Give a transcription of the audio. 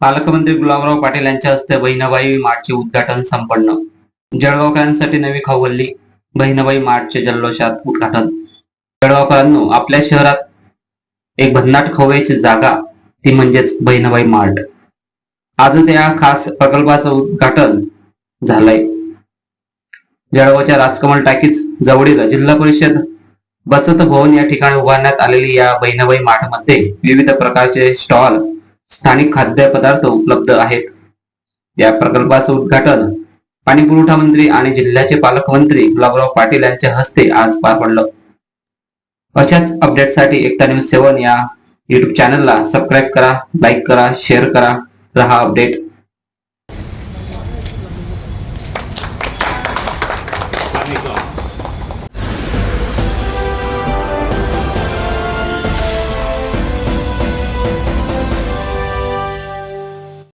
पालकमंत्री गुलाबराव पाटील यांच्या हस्ते बहिणाबाई मार्टचे उद्घाटन संपन्न. जळगावकरांसाठी नवी खाऊगल्ली बहिणाबाई मार्टचे जल्लोषात उद्घाटन. जळगावकरांनो आपल्या शहरात एक भन्नाट खवयची जागा ती म्हणजेच बहिणाबाई मार्ट आजच या खास प्रकल्पाचं उद्घाटन झालंय. जळगावच्या राजकमल टाकीज जवळील जिल्हा परिषद बचत भवन या ठिकाणी उभारण्यात आलेली या बहिणाबाई मार्टमध्ये विविध प्रकारचे स्टॉल स्थानिक खाद्यपदार्थ उपलब्ध आहेत. या प्रकल्पाचं उद्घाटन पाणी पुरवठा मंत्री आणि जिल्ह्याचे पालकमंत्री गुलाबराव पाटील यांच्या हस्ते आज पार पडलं. अशाच अपडेटसाठी एकता न्यूज सेवन या युट्यूब चॅनलला सबस्क्राईब करा लाईक करा शेअर करा. रहा अपडेट